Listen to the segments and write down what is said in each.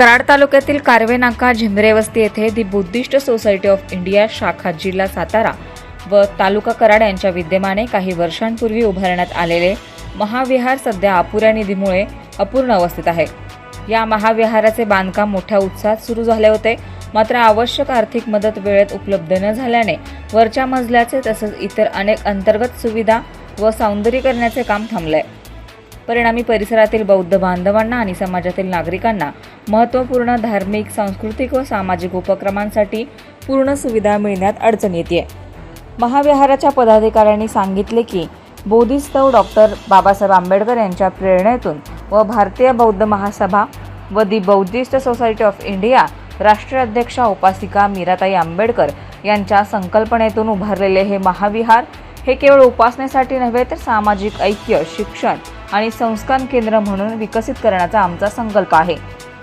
कराड तालुक्यातील कार्वे नाका झेंद्रे वस्ती येथे the Buddhist society of India शाखा जिल्हा सातारा व तालुका कराड यांच्या विद्यमाने काही वर्षांपूर्वी उभारण्यात आलेले महाविहार सध्या अपुऱ्या निधीमुळे अपूर्ण अवस्थेत आहे. या महाविहाराचे बांधकाम मोठ्या उत्साहात सुरू झाले होते. मात्र आवश्यक आर्थिक मदत वेळेत उपलब्ध न झाल्याने वरच्या मजल्याचे तसंच इतर अनेक अंतर्गत सुविधा व सौंदर्यीकरणाचे काम थांबलंय. परिणामी परिसरातील बौद्ध बांधवांना आणि समाजातील नागरिकांना महत्त्वपूर्ण धार्मिक सांस्कृतिक व सामाजिक उपक्रमांसाठी पूर्ण सुविधा मिळण्यात अडचण येते. महाविहाराच्या पदाधिकाऱ्यांनी सांगितले की बोधिस्तव डॉक्टर बाबासाहेब आंबेडकर यांच्या प्रेरणेतून व भारतीय बौद्ध महासभा व the Buddhist society of India राष्ट्रीय अध्यक्षा उपासिका मीराताई आंबेडकर यांच्या संकल्पनेतून उभारलेले हे महाविहार हे केवळ उपासनेसाठी नव्हे तर सामाजिक ऐक्य शिक्षण आणि संस्कार केंद्र म्हणून विकसित करण्याचा आमचा संकल्प आहे.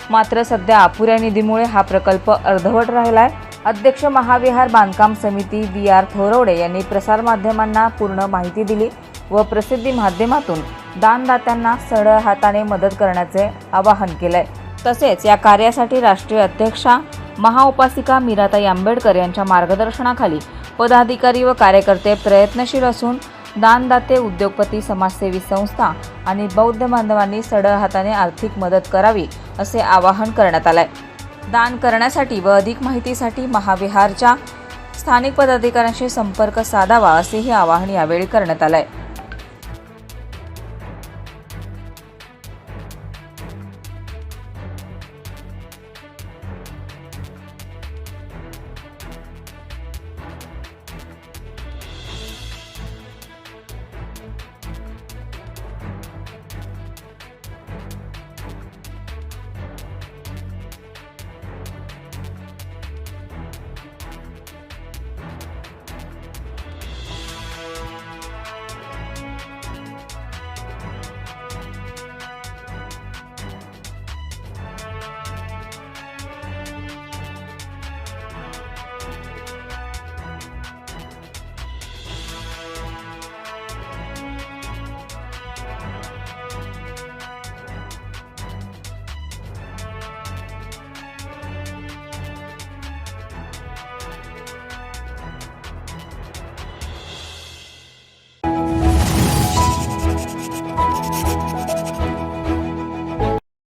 मात्र सध्या अपुऱ्या निधीमुळे हा प्रकल्प अर्धवट राहिला आहे अध्यक्ष महाविहार बांधकाम समिती बी आर थोरवडे यांनी प्रसारमाध्यमांना पूर्ण माहिती दिली व प्रसिद्धी माध्यमातून दानदात्यांना सरळ हाताने मदत करण्याचे आवाहन केलंय. तसेच या कार्यासाठी राष्ट्रीय अध्यक्षा महाउपासिका मीराताई आंबेडकर यांच्या मार्गदर्शनाखाली पदाधिकारी व कार्यकर्ते प्रयत्नशील असून दानदाते उद्योगपती समाजसेवी संस्था आणि बौद्ध बांधवांनी सढळ हाताने आर्थिक मदत करावी असे आवाहन करण्यात आलंय. दान करण्यासाठी व अधिक माहितीसाठी महाविहारच्या स्थानिक पदाधिकाऱ्यांशी संपर्क साधावा असेही आवाहन यावेळी करण्यात आलंय.